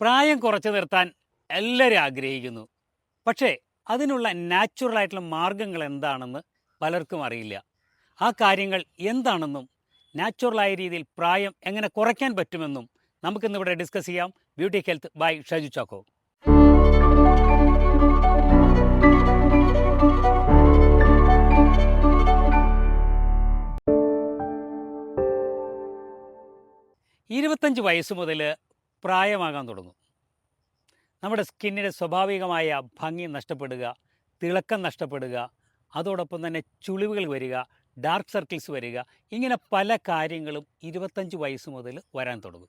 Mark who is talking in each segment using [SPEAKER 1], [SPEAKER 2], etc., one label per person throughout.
[SPEAKER 1] പ്രായം കുറച്ച് നിർത്താൻ എല്ലാവരും ആഗ്രഹിക്കുന്നു. പക്ഷേ അതിനുള്ള നാച്ചുറൽ ആയിട്ടുള്ള മാർഗങ്ങൾ എന്താണെന്ന് പലർക്കും അറിയില്ല. ആ കാര്യങ്ങൾ എന്താണെന്നും നാച്ചുറലായ രീതിയിൽ പ്രായം എങ്ങനെ കുറയ്ക്കാൻ പറ്റുമെന്നും നമുക്കിന്നിവിടെ ഡിസ്കസ് ചെയ്യാം. Beauty health by Shaju Chacko. ഇരുപത്തഞ്ച് വയസ്സ് മുതൽ പ്രായമാകാൻ തുടങ്ങും. നമ്മുടെ സ്കിന്നിന്റെ സ്വാഭാവികമായ ഭംഗി നഷ്ടപ്പെടുക തിളക്കം നഷ്ടപ്പെടുക അതോടൊപ്പം തന്നെ ചുളിവുകൾ വരിക ഡാർക്ക് സർക്കിൾസ് വരിക ഇങ്ങനെ പല കാര്യങ്ങളും ഇരുപത്തഞ്ച് വയസ്സ് മുതൽ വരാൻ തുടങ്ങും.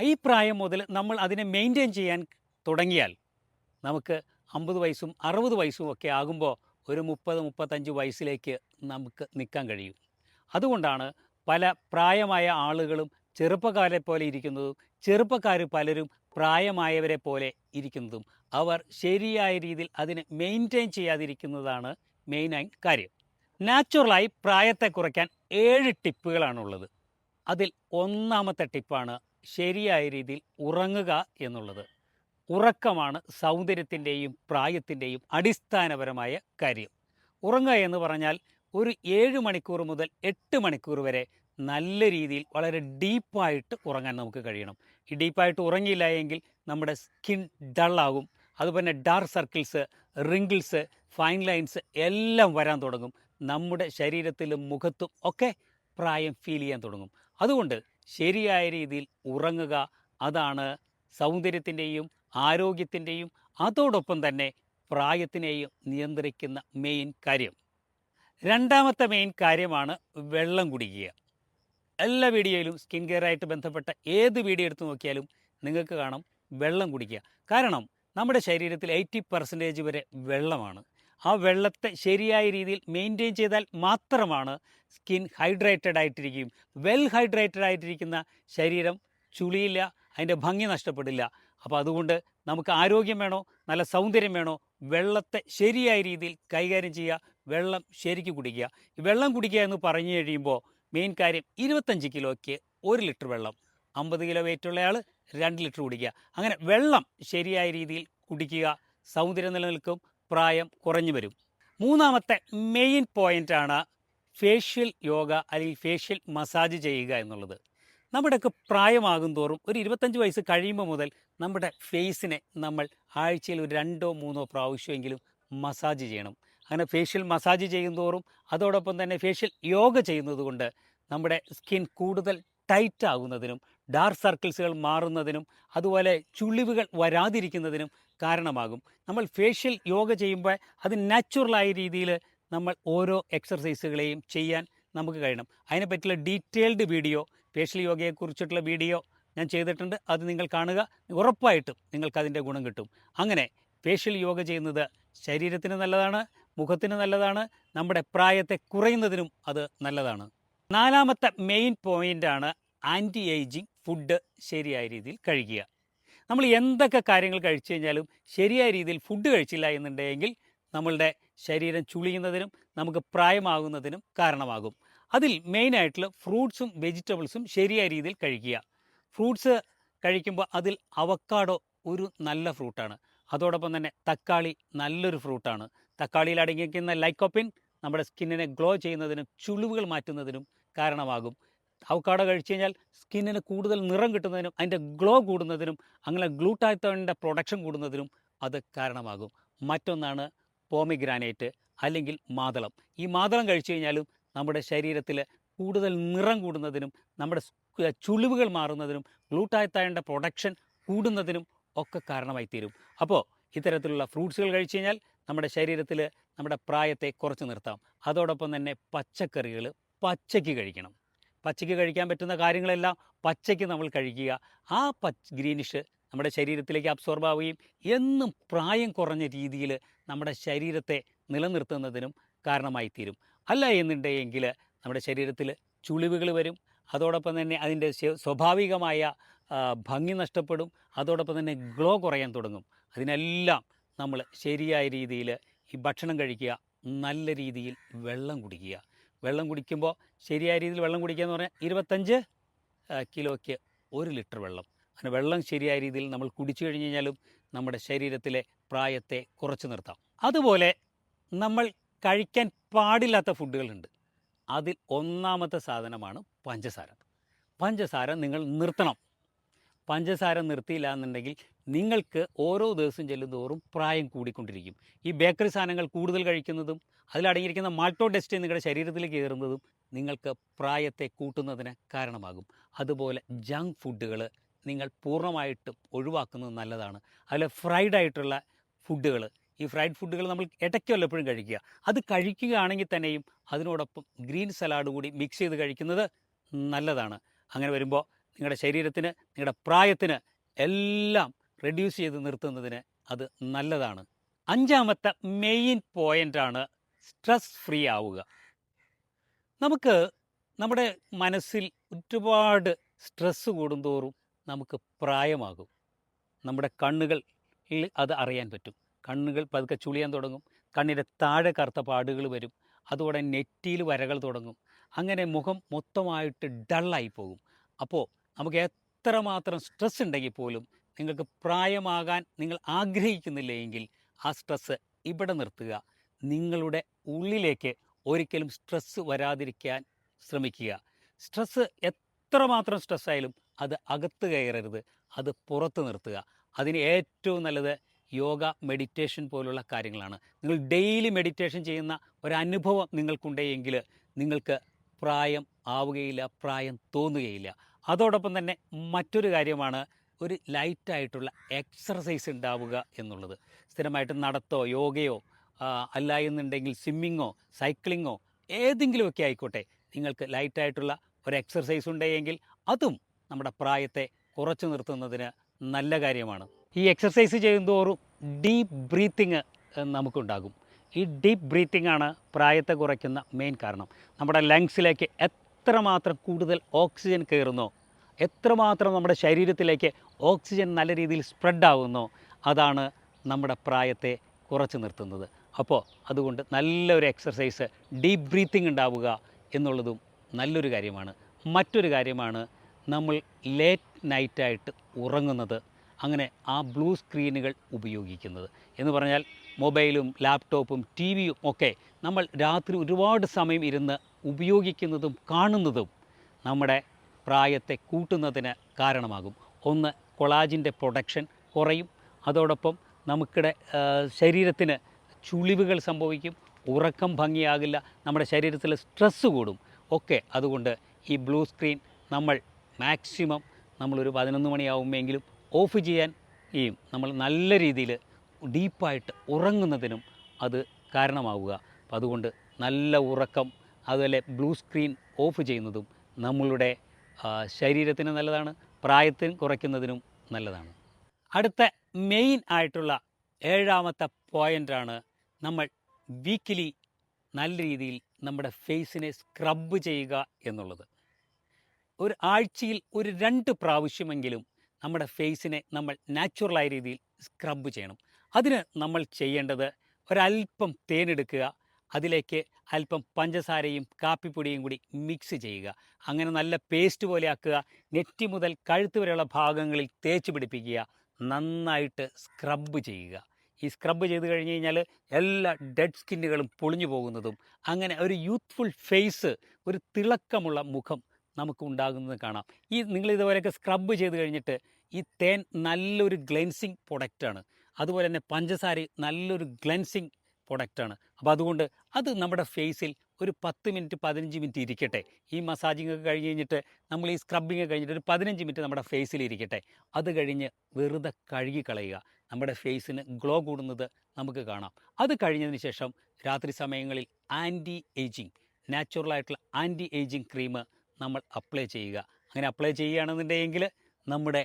[SPEAKER 1] ഈ പ്രായം മുതൽ നമ്മൾ അതിനെ മെയിന്റെയിൻ ചെയ്യാൻ തുടങ്ങിയാൽ നമുക്ക് അമ്പത് വയസ്സും അറുപത് വയസ്സും ഒക്കെ ആകുമ്പോൾ ഒരു മുപ്പത് മുപ്പത്തഞ്ച് വയസ്സിലേക്ക് നമുക്ക് നിൽക്കാൻ കഴിയും. അതുകൊണ്ടാണ് പല പ്രായമായ ആളുകളും ചെറുപ്പക്കാരെ പോലെ ഇരിക്കുന്നതും ചെറുപ്പക്കാർ പലരും പ്രായമായവരെ പോലെ ഇരിക്കുന്നതും അവർ ശരിയായ രീതിയിൽ അതിനെ മെയിന്റെയിൻ ചെയ്യാതിരിക്കുന്നതാണ് മെയിനായി കാര്യം. നാച്ചുറലായി പ്രായത്തെ കുറയ്ക്കാൻ ഏഴ് ടിപ്പുകളാണുള്ളത്. അതിൽ ഒന്നാമത്തെ ടിപ്പാണ് ശരിയായ രീതിയിൽ ഉറങ്ങുക എന്നുള്ളത്. ഉറക്കമാണ് സൗന്ദര്യത്തിന്റെയും പ്രായത്തിന്റെയും അടിസ്ഥാനപരമായ കാര്യം. ഉറങ്ങുക എന്ന് പറഞ്ഞാൽ ഒരു ഏഴ് മണിക്കൂർ മുതൽ എട്ട് മണിക്കൂർ വരെ നല്ല രീതിയിൽ വളരെ ഡീപ്പായിട്ട് ഉറങ്ങാൻ നമുക്ക് കഴിയണം. ഈ ഡീപ്പായിട്ട് ഉറങ്ങിയില്ല എങ്കിൽ നമ്മുടെ സ്കിൻ ഡള്ളാകും. അതുപോലെ dark circles wrinkles fine lines എല്ലാം വരാൻ തുടങ്ങും. നമ്മുടെ ശരീരത്തിലും മുഖത്തും ഒക്കെ പ്രായം ഫീൽ ചെയ്യാൻ തുടങ്ങും. അതുകൊണ്ട് ശരിയായ രീതിയിൽ ഉറങ്ങുക അതാണ് സൗന്ദര്യത്തിന്റെയും ആരോഗ്യത്തിന്റെയും അതോടൊപ്പം തന്നെ പ്രായത്തിനെയും നിയന്ത്രിക്കുന്ന മെയിൻ കാര്യം. രണ്ടാമത്തെ മെയിൻ കാര്യമാണ് വെള്ളം കുടിക്കുക. എല്ലാ വീഡിയോയിലും സ്കിൻ കെയറായിട്ട് ബന്ധപ്പെട്ട ഏത് വീഡിയോ എടുത്ത് നോക്കിയാലും നിങ്ങൾക്ക് കാണാം വെള്ളം കുടിക്കുക. കാരണം നമ്മുടെ ശരീരത്തിൽ എയ്റ്റി പെർസെന്റേജ് വരെ വെള്ളമാണ്. ആ വെള്ളത്തെ ശരിയായ രീതിയിൽ മെയിന്റെയിൻ ചെയ്താൽ മാത്രമാണ് സ്കിൻ ഹൈഡ്രേറ്റഡ് ആയിട്ടിരിക്കും വെൽ ഹൈഡ്രേറ്റഡ് ആയിട്ടിരിക്കുന്ന ശരീരം ചുളിയില്ല അതിന്റെ ഭംഗി നഷ്ടപ്പെടില്ല. അപ്പോൾ അതുകൊണ്ട് നമുക്ക് ആരോഗ്യം വേണോ നല്ല സൗന്ദര്യം വേണോ വെള്ളത്തെ ശരിയായ രീതിയിൽ കൈകാര്യം ചെയ്യുക വെള്ളം ശരിക്ക് കുടിക്കുക. വെള്ളം കുടിക്കുക എന്ന് പറഞ്ഞു കഴിയുമ്പോൾ മെയിൻ കാര്യം ഇരുപത്തഞ്ച് കിലോയ്ക്ക് ഒരു ലിറ്റർ വെള്ളം. അമ്പത് കിലോ വെയിറ്റുള്ള ആൾ രണ്ട് ലിറ്റർ കുടിക്കുക. അങ്ങനെ വെള്ളം ശരിയായ രീതിയിൽ കുടിക്കുക സൗന്ദര്യം നിലനിൽക്കും പ്രായം കുറഞ്ഞു വരും. മൂന്നാമത്തെ മെയിൻ പോയിന്റാണ് ഫേഷ്യൽ യോഗ അല്ലെങ്കിൽ ഫേഷ്യൽ മസാജ് ചെയ്യുക എന്നുള്ളത്. നമ്മുടെയൊക്കെ പ്രായമാകും തോറും ഒരു ഇരുപത്തഞ്ച് വയസ്സ് കഴിയുമ്പോൾ മുതൽ നമ്മുടെ ഫേസിനെ നമ്മൾ ആഴ്ചയിൽ ഒരു രണ്ടോ മൂന്നോ പ്രാവശ്യമെങ്കിലും മസാജ് ചെയ്യണം. അങ്ങനെ ഫേഷ്യൽ മസാജ് ചെയ്യുന്നതോറും തോറും അതോടൊപ്പം തന്നെ ഫേഷ്യൽ യോഗ ചെയ്യുന്നതുകൊണ്ട് നമ്മുടെ സ്കിൻ കൂടുതൽ ടൈറ്റ് ആകുന്നതിനും ഡാർക്ക് സർക്കിൾസുകൾ മാറുന്നതിനും അതുപോലെ ചുളിവുകൾ വരാതിരിക്കുന്നതിനും കാരണമാകും. നമ്മൾ ഫേഷ്യൽ യോഗ ചെയ്യുമ്പോൾ അത് നാച്ചുറലായ രീതിയിൽ നമ്മൾ ഓരോ എക്സർസൈസുകളെയും ചെയ്യാൻ നമുക്ക് കഴിയണം. അതിനെപ്പറ്റിയുള്ള ഡീറ്റെയിൽഡ് വീഡിയോ ഫേഷ്യൽ യോഗയെക്കുറിച്ചിട്ടുള്ള വീഡിയോ ഞാൻ ചെയ്തിട്ടുണ്ട്. അത് നിങ്ങൾ കാണുക. ഉറപ്പായിട്ടും നിങ്ങൾക്കതിന്റെ ഗുണം കിട്ടും. അങ്ങനെ ഫേഷ്യൽ യോഗ ചെയ്യുന്നത് ശരീരത്തിന് നല്ലതാണ് മുഖത്തിന് നല്ലതാണ് നമ്മുടെ പ്രായത്തെ കുറയുന്നതിനും അത് നല്ലതാണ്. നാലാമത്തെ മെയിൻ പോയിന്റാണ് ആന്റി ഏജിങ് ഫുഡ് ശരിയായ രീതിയിൽ കഴിക്കുക. നമ്മൾ എന്തൊക്കെ കാര്യങ്ങൾ കഴിച്ചു കഴിഞ്ഞാലും ശരിയായ രീതിയിൽ ഫുഡ് കഴിച്ചില്ല എന്നുണ്ടെങ്കിൽ നമ്മളുടെ ശരീരം ചുളിയുന്നതിനും നമുക്ക് പ്രായമാകുന്നതിനും കാരണമാകും. അതിൽ മെയിനായിട്ടുള്ള ഫ്രൂട്ട്സും വെജിറ്റബിൾസും ശരിയായ രീതിയിൽ കഴിക്കുക. ഫ്രൂട്ട്സ് കഴിക്കുമ്പോൾ അതിൽ അവക്കാഡോ ഒരു നല്ല ഫ്രൂട്ടാണ് അതോടൊപ്പം തന്നെ തക്കാളി നല്ലൊരു ഫ്രൂട്ടാണ്. തക്കാളിയിൽ അടങ്ങിയിരിക്കുന്ന ലൈക്കോപ്പിൻ നമ്മുടെ സ്കിന്നിനെ ഗ്ലോ ചെയ്യുന്നതിനും ചുളിവുകൾ മാറ്റുന്നതിനും കാരണമാകും. അവക്കാട കഴിച്ചു കഴിഞ്ഞാൽ സ്കിന്നിന് കൂടുതൽ നിറം കിട്ടുന്നതിനും അതിന്റെ ഗ്ലോ കൂടുന്നതിനും അങ്ങനെ ഗ്ലൂട്ടാത്തോണിന്റെ പ്രൊഡക്ഷൻ കൂടുന്നതിനും അത് കാരണമാകും. മറ്റൊന്നാണ് പോമിഗ്രാനൈറ്റ് അല്ലെങ്കിൽ മാതളം. ഈ മാതളം കഴിച്ചു കഴിഞ്ഞാലും നമ്മുടെ ശരീരത്തിൽ കൂടുതൽ നിറം കൂടുന്നതിനും നമ്മുടെ ചുളിവുകൾ മാറുന്നതിനും ഗ്ലൂട്ടായത്തായന്റെ പ്രൊഡക്ഷൻ കൂടുന്നതിനും ഒക്കെ കാരണമായി തീരും അപ്പോൾ ഇത്തരത്തിലുള്ള ഫ്രൂട്ട്സുകൾ കഴിച്ചു കഴിഞ്ഞാൽ നമ്മുടെ ശരീരത്തിൽ നമ്മുടെ പ്രായത്തെ കുറച്ച് നിർത്താം. അതോടൊപ്പം തന്നെ പച്ചക്കറികൾ പച്ചയ്ക്ക് കഴിക്കണം. പച്ചയ്ക്ക് കഴിക്കാൻ പറ്റുന്ന കാര്യങ്ങളെല്ലാം പച്ചയ്ക്ക് നമ്മൾ കഴിക്കുക. ആ പച്ച ഗ്രീനിഷ് നമ്മുടെ ശരീരത്തിലേക്ക് അബ്സോർബ് ആവുകയും എന്നും പ്രായം കുറഞ്ഞ രീതിയിൽ നമ്മുടെ ശരീരത്തെ നിലനിർത്തുന്നതിനും കാരണമായി തീരും അല്ല എന്നുണ്ടെങ്കിൽ നമ്മുടെ ശരീരത്തിൽ ചുളിവുകൾ വരും. അതോടൊപ്പം തന്നെ അതിന്റെ സ്വാഭാവികമായ ഭംഗി നഷ്ടപ്പെടും. അതോടൊപ്പം തന്നെ ഗ്ലോ കുറയാൻ തുടങ്ങും. അതിനെല്ലാം നമ്മൾ ശരിയായ രീതിയിൽ ഈ ഭക്ഷണം കഴിക്കുക നല്ല രീതിയിൽ വെള്ളം കുടിക്കുക. വെള്ളം കുടിക്കുമ്പോൾ ശരിയായ രീതിയിൽ വെള്ളം കുടിക്കുക എന്ന് പറഞ്ഞാൽ ഇരുപത്തഞ്ച് കിലോയ്ക്ക് ഒരു ലിറ്റർ വെള്ളം. അങ്ങനെ വെള്ളം ശരിയായ രീതിയിൽ നമ്മൾ കുടിച്ചു കഴിഞ്ഞ് കഴിഞ്ഞാലും നമ്മുടെ ശരീരത്തിലെ പ്രായത്തെ കുറച്ച് നിർത്താം. അതുപോലെ നമ്മൾ കഴിക്കാൻ പാടില്ലാത്ത ഫുഡുകളുണ്ട്. അതിൽ ഒന്നാമത്തെ സാധനമാണ് പഞ്ചസാര. പഞ്ചസാര നിങ്ങൾ നിർത്തണം. പഞ്ചസാര നിർത്തിയില്ല എന്നുണ്ടെങ്കിൽ നിങ്ങൾക്ക് ഓരോ ദിവസം ചെല്ലുന്തോറും പ്രായം കൂടിക്കൊണ്ടിരിക്കും. ഈ ബേക്കറി സാധനങ്ങൾ കൂടുതൽ കഴിക്കുന്നതും അതിലടങ്ങിയിരിക്കുന്ന മാൾട്ടോ ഡസ്റ്റ് നിങ്ങളുടെ ശരീരത്തിലേക്ക് കയറുന്നതും നിങ്ങൾക്ക് പ്രായത്തെ കൂട്ടുന്നതിന് കാരണമാകും. അതുപോലെ ജങ്ക് ഫുഡുകൾ നിങ്ങൾ പൂർണമായിട്ടും ഒഴിവാക്കുന്നത് നല്ലതാണ്. അതിൽ ഫ്രൈഡ് ആയിട്ടുള്ള ഫുഡുകൾ ഈ ഫ്രൈഡ് ഫുഡുകൾ നമ്മൾ ഇടയ്ക്ക് വല്ലപ്പോഴും കഴിക്കുക. അത് കഴിക്കുകയാണെങ്കിൽ തന്നെയും അതിനോടൊപ്പം ഗ്രീൻ സലാഡ് കൂടി മിക്സ് ചെയ്ത് കഴിക്കുന്നത് നല്ലതാണ്. അങ്ങനെ വരുമ്പോൾ നിങ്ങളുടെ ശരീരത്തിന് നിങ്ങളുടെ പ്രായത്തിന് എല്ലാം റെഡ്യൂസ് ചെയ്ത് നിർത്തുന്നതിന് അത് നല്ലതാണ്. അഞ്ചാമത്തെ മെയിൻ പോയിന്റാണ് സ്ട്രെസ് ഫ്രീ ആവുക. നമുക്ക് നമ്മുടെ മനസ്സിൽ ഒരുപാട് സ്ട്രെസ്സ് കൂടുന്തോറും നമുക്ക് പ്രായമാകും. നമ്മുടെ കണ്ണുകൾ അത് അറിയാൻ പറ്റും. കണ്ണുകൾ പതുക്കെ ചുളിയാൻ തുടങ്ങും. കണ്ണിന്റെ താഴെ കറുത്ത പാടുകൾ വരും. അതോടെ നെറ്റിയിൽ വരകൾ തുടങ്ങും. അങ്ങനെ മുഖം മൊത്തമായിട്ട് ഡള്ളായി പോകും. അപ്പോൾ നമുക്ക് എത്രമാത്രം സ്ട്രെസ് ഉണ്ടെങ്കിൽ പോലും നിങ്ങൾക്ക് പ്രായമാകാൻ നിങ്ങൾ ആഗ്രഹിക്കുന്നില്ല എങ്കിൽ ആ സ്ട്രെസ്സ് ഇവിടെ നിർത്തുക. നിങ്ങളുടെ ഉള്ളിലേക്ക് ഒരിക്കലും സ്ട്രെസ്സ് വരാതിരിക്കാൻ ശ്രമിക്കുക. സ്ട്രെസ്സ് എത്രമാത്രം സ്ട്രെസ്സായാലും അത് അകത്ത് കയറരുത്. അത് പുറത്ത് നിർത്തുക. അതിന് ഏറ്റവും നല്ലത് യോഗ മെഡിറ്റേഷൻ പോലുള്ള കാര്യങ്ങളാണ്. നിങ്ങൾ ഡെയിലി മെഡിറ്റേഷൻ ചെയ്യുന്ന ഒരനുഭവം നിങ്ങൾക്കുണ്ടെങ്കിൽ നിങ്ങൾക്ക് പ്രായം ആവുകയില്ല പ്രായം തോന്നുകയില്ല. അതോടൊപ്പം തന്നെ മറ്റൊരു കാര്യമാണ് ഒരു ലൈറ്റായിട്ടുള്ള എക്സർസൈസ് ഉണ്ടാവുക എന്നുള്ളത്. സ്ഥിരമായിട്ട് നടത്തോ യോഗയോ അല്ല എന്നുണ്ടെങ്കിൽ സ്വിമ്മിങ്ങോ സൈക്ലിങ്ങോ ഏതെങ്കിലുമൊക്കെ ആയിക്കോട്ടെ. നിങ്ങൾക്ക് ലൈറ്റായിട്ടുള്ള ഒരു എക്സർസൈസ് ഉണ്ടെങ്കിൽ അതും നമ്മുടെ പ്രായത്തെ കുറച്ചു നിർത്തുന്നതിന് നല്ല കാര്യമാണ്. ഈ എക്സർസൈസ് ചെയ്യുന്തോറും ഡീപ്പ് ബ്രീത്തിങ് നമുക്കുണ്ടാകും. ഈ ഡീപ്പ് ബ്രീത്തിങ് ആണ് പ്രായത്തെ കുറയ്ക്കുന്ന മെയിൻ കാരണം. നമ്മുടെ ലങ്സിലേക്ക് എത്രമാത്രം കൂടുതൽ ഓക്സിജൻ കയറുന്നോ എത്രമാത്രം നമ്മുടെ ശരീരത്തിലേക്ക് ഓക്സിജൻ നല്ല രീതിയിൽ സ്പ്രെഡ് ആകുന്നോ അതാണ് നമ്മുടെ പ്രായത്തെ കുറച്ച് നിർത്തുന്നത്. അപ്പോൾ അതുകൊണ്ട് നല്ലൊരു എക്സർസൈസ് ഡീപ്പ് ബ്രീത്തിങ് ഉണ്ടാവുക എന്നുള്ളതും നല്ലൊരു കാര്യമാണ്. മറ്റൊരു കാര്യമാണ് നമ്മൾ ലേറ്റ് നൈറ്റായിട്ട് ഉറങ്ങുന്നത്. അങ്ങനെ ആ ബ്ലൂ സ്ക്രീനുകൾ ഉപയോഗിക്കുന്നത്. എന്ന് പറഞ്ഞാൽ മൊബൈലും ലാപ്ടോപ്പും ടി വിയും ഒക്കെ നമ്മൾ രാത്രി ഒരുപാട് സമയം ഇരുന്ന് ഉപയോഗിക്കുന്നതും കാണുന്നതും നമ്മുടെ പ്രായത്തെ കൂട്ടുന്നതിന് കാരണമാകും. ഒന്ന് കൊളാജിന്റെ പ്രൊഡക്ഷൻ കുറയും. അതോടൊപ്പം നമുക്കിടെ ശരീരത്തിന് ചുളിവുകൾ സംഭവിക്കും. ഉറക്കം ഭംഗിയാകില്ല. നമ്മുടെ ശരീരത്തിലെ സ്ട്രെസ്സ് കൂടും. ഒക്കെ അതുകൊണ്ട് ഈ ബ്ലൂ സ്ക്രീൻ നമ്മൾ മാക്സിമം നമ്മളൊരു പതിനൊന്ന് മണിയാവുമെങ്കിലും ഓഫ് ചെയ്യാൻ ഈ നമ്മൾ നല്ല രീതിയിൽ ഡീപ്പായിട്ട് ഉറങ്ങുന്നതിനും അത് കാരണമാവുക. അപ്പം അതുകൊണ്ട് നല്ല ഉറക്കം അതുപോലെ ബ്ലൂ സ്ക്രീൻ ഓഫ് ചെയ്യുന്നതും നമ്മളുടെ ശരീരത്തിന് നല്ലതാണ് പ്രായത്തിന് കുറയ്ക്കുന്നതിനും നല്ലതാണ്. അടുത്ത മെയിൻ ആയിട്ടുള്ള ഏഴാമത്തെ പോയിന്റാണ് നമ്മൾ വീക്കിലി നല്ല രീതിയിൽ നമ്മുടെ ഫേസിനെ സ്ക്രബ് ചെയ്യുക എന്നുള്ളത്. ഒരു ആഴ്ചയിൽ ഒരു രണ്ട് പ്രാവശ്യമെങ്കിലും നമ്മുടെ ഫേസിനെ നമ്മൾ നാച്ചുറലായ രീതിയിൽ സ്ക്രബ് ചെയ്യണം. അതിന് നമ്മൾ ചെയ്യേണ്ടത് ഒരല്പം തേനെടുക്കുക. അതിലേക്ക് അല്പം പഞ്ചസാരയും കാപ്പിപ്പൊടിയും കൂടി മിക്സ് ചെയ്യുക. അങ്ങനെ നല്ല പേസ്റ്റ് പോലെ ആക്കുക. നെറ്റി മുതൽ കഴുത്ത് വരെയുള്ള ഭാഗങ്ങളിൽ തേച്ച് പിടിപ്പിക്കുക. നന്നായിട്ട് സ്ക്രബ് ചെയ്യുക. ഈ സ്ക്രബ് ചെയ്ത് കഴിഞ്ഞ് കഴിഞ്ഞാൽ എല്ലാ ഡെഡ് സ്കിന്നുകളും പൊളിഞ്ഞു പോകുന്നതും അങ്ങനെ ഒരു യൂത്ത്ഫുൾ ഫേസ് ഒരു തിളക്കമുള്ള മുഖം നമുക്ക് ഉണ്ടാകുന്നത് കാണാം. ഈ നിങ്ങൾ ഇതുപോലെയൊക്കെ സ്ക്രബ് ചെയ്ത് കഴിഞ്ഞിട്ട് ഈ തേൻ നല്ലൊരു ഗ്ലെൻസിങ് പ്രൊഡക്റ്റാണ് അതുപോലെ തന്നെ പഞ്ചസാര നല്ലൊരു ഗ്ലെൻസിങ് പ്രൊഡക്റ്റാണ് അപ്പോൾ അതുകൊണ്ട് അത് നമ്മുടെ ഫേസിൽ ഒരു പത്ത് മിനിറ്റ് പതിനഞ്ച് മിനിറ്റ് ഇരിക്കട്ടെ. ഈ മസാജിങ് ഒക്കെ കഴിഞ്ഞ് കഴിഞ്ഞിട്ട് നമ്മൾ ഈ സ്ക്രബിങ് കഴിഞ്ഞിട്ട് ഒരു പതിനഞ്ച് മിനിറ്റ് നമ്മുടെ ഫേസിൽ ഇരിക്കട്ടെ. അത് കഴിഞ്ഞ് വെറുതെ കഴുകി കളയുക. നമ്മുടെ ഫേസിന് ഗ്ലോ കൂടുന്നത് നമുക്ക് കാണാം. അത് കഴിഞ്ഞതിന് ശേഷം രാത്രി സമയങ്ങളിൽ ആന്റി ഏജിങ് നാച്ചുറലായിട്ടുള്ള ആന്റി ഏജിങ് ക്രീം നമ്മൾ അപ്ലൈ ചെയ്യുക. അങ്ങനെ അപ്ലൈ ചെയ്യുകയാണെന്നുണ്ടെങ്കിൽ നമ്മുടെ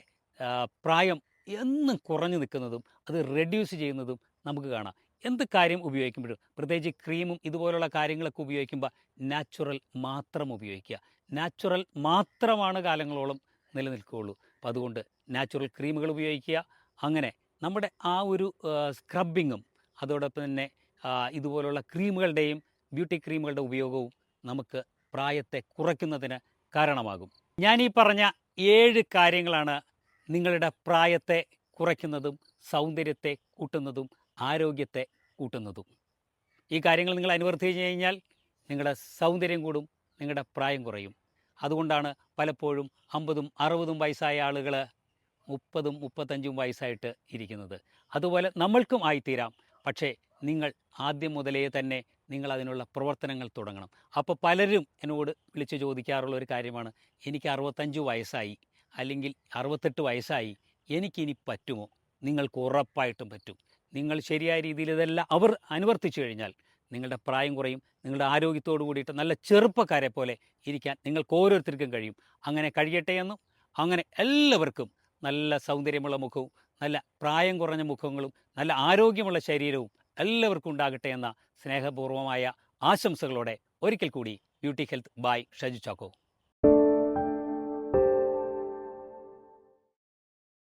[SPEAKER 1] പ്രായം എന്നും കുറഞ്ഞു നിൽക്കുന്നതും അത് റെഡ്യൂസ് ചെയ്യുന്നതും നമുക്ക് കാണാം. എന്ത് കാര്യം ഉപയോഗിക്കുമ്പോഴും പ്രത്യേകിച്ച് ക്രീമും ഇതുപോലുള്ള കാര്യങ്ങളൊക്കെ ഉപയോഗിക്കുമ്പോൾ നാച്ചുറൽ മാത്രം ഉപയോഗിക്കുക. നാച്ചുറൽ മാത്രമാണ് കാലങ്ങളോളം നിലനിൽക്കുകയുള്ളൂ. അപ്പോൾ അതുകൊണ്ട് നാച്ചുറൽ ക്രീമുകൾ ഉപയോഗിക്കുക. അങ്ങനെ നമ്മുടെ ആ ഒരു സ്ക്രബിങ്ങും അതോടൊപ്പം തന്നെ ഇതുപോലുള്ള ക്രീമുകളുടെയും ബ്യൂട്ടി ക്രീമുകളുടെ ഉപയോഗവും നമുക്ക് പ്രായത്തെ കുറയ്ക്കുന്നതിന് കാരണമാകും. ഞാൻ ഈ പറഞ്ഞ ഏഴ് കാര്യങ്ങളാണ് നിങ്ങളുടെ പ്രായത്തെ കുറയ്ക്കുന്നതും സൗന്ദര്യത്തെ കൂട്ടുന്നതും ആരോഗ്യത്തെ കൂട്ടുന്നതും. ഈ കാര്യങ്ങൾ നിങ്ങൾ അനുവർത്തിച്ച് കഴിഞ്ഞാൽ നിങ്ങളുടെ സൗന്ദര്യം കൂടും നിങ്ങളുടെ പ്രായം കുറയും. അതുകൊണ്ടാണ് പലപ്പോഴും അമ്പതും അറുപതും വയസ്സായ ആളുകൾ മുപ്പതും മുപ്പത്തഞ്ചും വയസ്സായിട്ട് ഇരിക്കുന്നത്. അതുപോലെ നമ്മൾക്കും ആയിത്തീരാം. പക്ഷേ നിങ്ങൾ ആദ്യം മുതലേ തന്നെ നിങ്ങൾ അതിനുള്ള പ്രവർത്തനങ്ങൾ തുടങ്ങണം. അപ്പോൾ പലരും എന്നോട് വിളിച്ച് ചോദിക്കാറുള്ള ഒരു കാര്യമാണ് എനിക്ക് അറുപത്തഞ്ച് വയസ്സായി അല്ലെങ്കിൽ അറുപത്തെട്ട് വയസ്സായി എനിക്കിനി പറ്റുമോ? നിങ്ങൾക്ക് ഉറപ്പായിട്ടും പറ്റും. നിങ്ങൾ ശരിയായ രീതിയിൽ ഇതെല്ലാം അവർ അനുവർത്തിച്ചു കഴിഞ്ഞാൽ നിങ്ങളുടെ പ്രായം കുറയും നിങ്ങളുടെ ആരോഗ്യത്തോടു കൂടിയിട്ട് നല്ല ചെറുപ്പക്കാരെ പോലെ ഇരിക്കാൻ നിങ്ങൾക്ക് ഓരോരുത്തർക്കും കഴിയും. അങ്ങനെ കഴിയട്ടെ എന്നും അങ്ങനെ എല്ലാവർക്കും നല്ല സൗന്ദര്യമുള്ള മുഖവും നല്ല പ്രായം കുറഞ്ഞ മുഖങ്ങളും നല്ല ആരോഗ്യമുള്ള ശരീരവും എല്ലാവർക്കും ഉണ്ടാകട്ടെ എന്ന സ്നേഹപൂർവമായ ആശംസകളോടെ ഒരിക്കൽ കൂടി beauty health by Shaju Chacko.